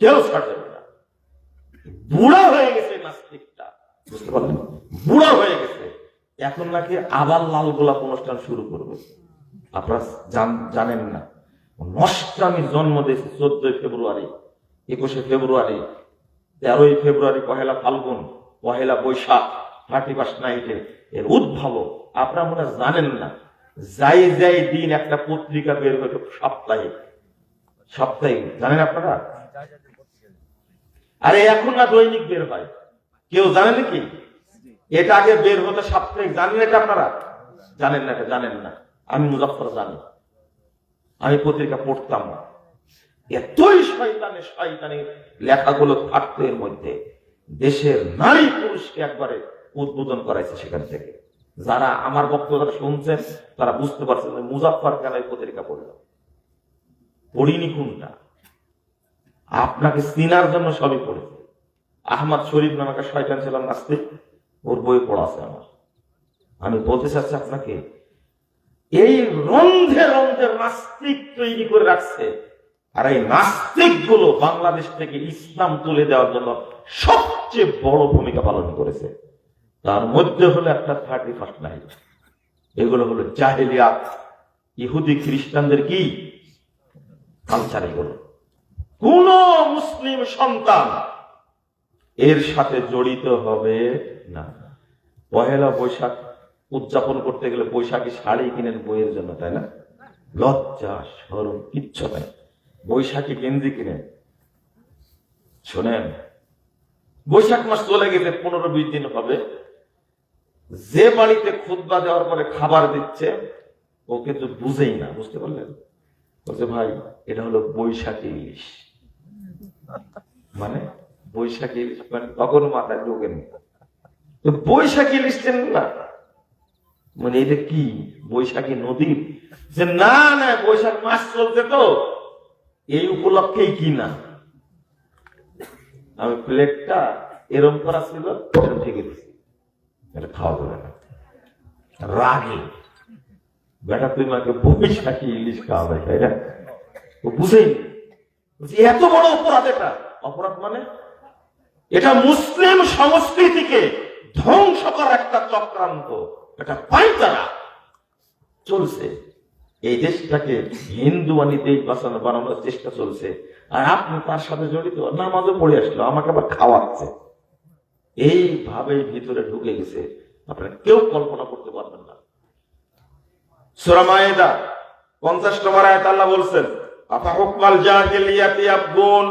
কেউ ছাড় দেবে না? বুড়া হয়ে গেছে নাস্তিকটা। বুঝতে পারলেন? বুড়া হয়ে গেছে। এখন নাকি আবার লাল গোলাপ অনুষ্ঠান শুরু করবে। আপনারা জানেন না। নষ্টামির জন্ম দিয়েছে চোদ্দই ফেব্রুয়ারি, একুশে ফেব্রুয়ারি, তেরোই ফেব্রুয়ারি, পহেলা ফাল্গুন, পহেলা বৈশাখ, থার্টি ফার্স্ট নাইটে এর উদ্ভব আপনারা মনে জানেন না? যাই যাই দিন একটা পত্রিকা বের হতো সাপ্তাহিক। সাপ্তাহিক। জানেন আপনারা? আরে এখন না দৈনিক বের হয়। কেউ জানে নাকি? এটা আগে বের হতো সাপ্তাহিক। জানেন এটা আপনারা? জানেন না এটা জানেন না। আমি মুজাফর জানি। আমি পত্রিকা পড়তাম। না এতই শয়তানে শয়তানি লেখাগুলো থাকতো এর মধ্যে। দেশের নারী পুরুষকে একবারে উদ্বোধন করাইছে সেখান থেকে। যারা আমার বক্তব্য শুনছেন তারা বুঝতে পারছেন মুজাফর কেন পত্রিকা পড়ল। পড়িনি কোনটা? আপনাকে চিনার জন্য সবই পড়েছে। আহমদ শরীফ নামে শয়তান ছিলাম নাস্তিক ওর বই পড়া আছে আমার। আমি বলতে চাচ্ছি আপনাকে, এই রন্ধে রন্ধে নাস্তিক তৈরি করে রাখছে, আর এই নাস্তিকগুলো বাংলাদেশ থেকে ইসলাম তুলে দেওয়ার জন্য সবচেয়ে বড় ভূমিকা পালন করেছে। তার মধ্যে হলো একটা থার্টি ফার্স্ট নাইট এগুলো হলো জাহেলিয়াত। ইহুদি খ্রিস্টানদের কি? কালচার এগুলো কোন মুসলিম সন্তান এর সাথে জড়িত হবে না। পহেলা বৈশাখ উদযাপন করতে গেলে বৈশাখী শাড়ি কিনেন বইয়ের জন্য, তাই না? লজ্জা সরম কিচ্ছু নাই। বৈশাখী গেঞ্জি কিনে শোনেন, বৈশাখ মাস চলে গেলে পনেরো বিশ দিন হবে। যে বাড়িতে খুদবা দেওয়ার পরে খাবার দিচ্ছে ও কিন্তু বুঝেই না, বুঝতে পারলেন? বলছে, ভাই, এটা হলো বৈশাখী ইলিশ। মানে বৈশাখী ইলিশ মানে তখন মাথায় ঢোকেনি বৈশাখী ইলিশ চেনেন না? মানে এটা কি? বৈশাখী নদী? যে না না, বৈশাখ মাস চলছে তো। এই উপলক্ষেই কি না? আমি প্লেটটা এরম করা ছিল এরম দিছি এটা খাওয়া যাবে না। রাগে। বেটা তুই মাকে বৈশাখী ইলিশ খাওয়াবে তাই না? ও বুঝেই এত বড় অপরাধ এটা। অপরাধ মানে? এটা মুসলিম সংস্কৃতিকে ধ্বংস করার একটা চক্রান্ত। এটা পাইতারা। চলছে। এই দেশটাকে হিন্দু আনি দেশ বাঁচানো বানানোর চেষ্টা চলছে। আর আপনি তার সাথে জড়িত, নামাজও পড়ে আসলো, আমাকে আবার খাওয়াচ্ছে। এইভাবে ভিতরে ঢুকে গেছে। আপনারা কেউ কল্পনা করতে সুরামায়েদা পঞ্চাশ নম্বর আয়াত আল্লাহ বলছেন, আফা হুকমাল জাহিলিয়াতি আবগুন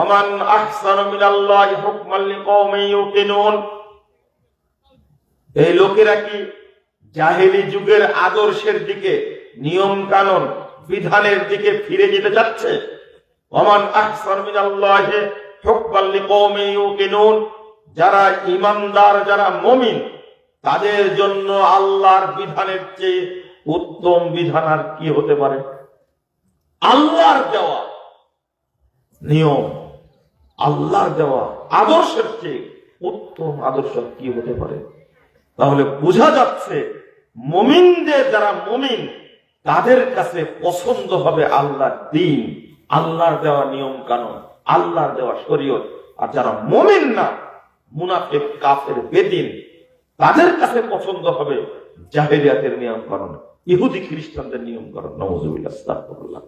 ওমান আহসানু মিনাল্লাহি হুকমান লিকওমি ইউকিনুন। এই লোকেরা কি জাহেলি যুগের আদর্শের দিকে নিয়ম কানুন বিধানের দিকে ফিরে যেতে যাচ্ছে ওমান আহসানু মিনাল্লাহি হুকমান লিকওমি ইউকিনুন, যারা ইমানদার, যারা মুমিন, তাদের জন্য আল্লাহর বিধানের চেয়ে উত্তম বিধান আর কি হতে পারে? আল্লাহর দেওয়া নিয়ম, আল্লাহর দেওয়া আদর্শের চেয়ে উত্তম আদর্শ কি হতে পারে? তাহলে বোঝা যাচ্ছে মমিনদের যারা মমিন, তাদের কাছে পছন্দ হবে আল্লাহর দিন, আল্লাহর দেওয়া নিয়ম কানুন, আল্লাহর দেওয়া শরীয়ত। আর যারা মমিন না, মুনাফিক, কাফের, বেদিন, তাদের কাছে পছন্দ হবে জাহেরিয়াতের নিয়ম কানুন। ইহুদি খ্রিস্টানদের নিয়ম নওয়াজুবিল্লাহ আস্তাগফিরুল্লাহ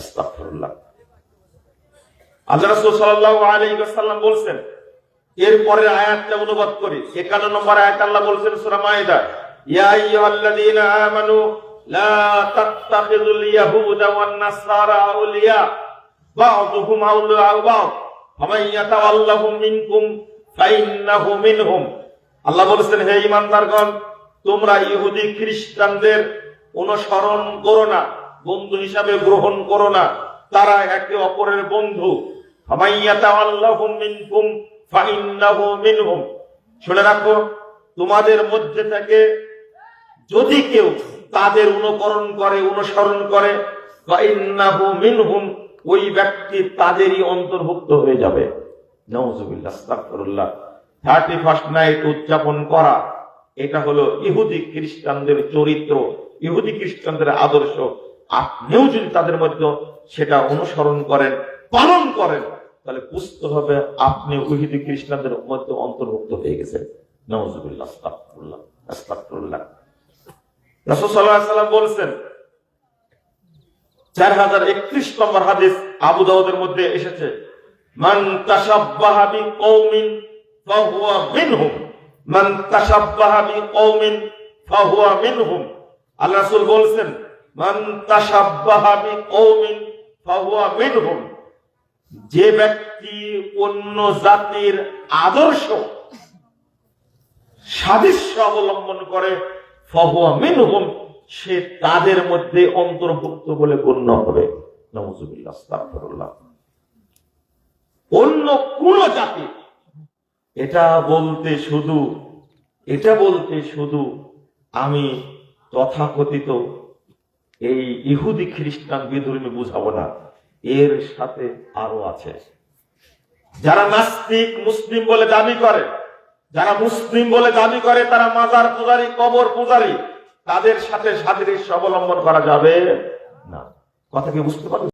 আস্তাগফিরুল্লাহ। আল্লাহ বলছেন আয়াতটা অনুবাদ করি। 51 নম্বর আয়াত আল্লাহ বলছেন আল্লাহ বলেছেন, হে ইমানদারগণ তোমরা ইহুদি খ্রিস্টানদের অনুসরণ করো না, বন্ধু হিসাবে গ্রহণ করো না। তারা একে অপরের বন্ধু। শুনে রাখো, তোমাদের মধ্যে থেকে যদি কেউ তাদের অনুকরণ করে, অনুসরণ করে ওই ব্যক্তি তাদেরই অন্তর্ভুক্ত হয়ে যাবে। থার্টি ফার্স্ট নাইট উদযাপন করা, এটা হলো ইহুদি খ্রিস্টানদের চরিত্র। ইহুদি খ্রিস্টানদের আদর্শ। আপনিও যদি তাদের মধ্যে সেটা অনুসরণ করেন, পালন করেন, তাহলে বুঝতে হবে আপনি উহিদি খ্রিস্টানদের মধ্যে অন্তর্ভুক্ত হয়ে গেছেন। বলছেন, চার হাজার একত্রিশ নম্বর আবু দাউদের মধ্যে এসেছে, মান মান মিনহুম। আল্লাহ রাসূল বলছেন যে ব্যক্তি অন্য জাতির আদর্শ সাদৃশ্য অবলম্বন করে, ফাহুয়া মিনহুম, সে তাদের মধ্যে অন্তর্ভুক্ত বলে গণ্য হবে। অন্য কোন জাতি, এটা বলতে শুধু, এটা বলতে শুধু আমি তথাকথিত এই ইহুদি খ্রিস্টান বিধর্মী বুঝাবো না। এর সাথে আরও আছে। যারা নাস্তিক মুসলিম বলে দাবি করে, যারা মুসলিম বলে দাবি করে, তারা মাজার পূজারী, কবর পূজারী, তাদের সাথে সাদৃশ্য অবলম্বন করা যাবে না। কথা কি বুঝতে পারছেন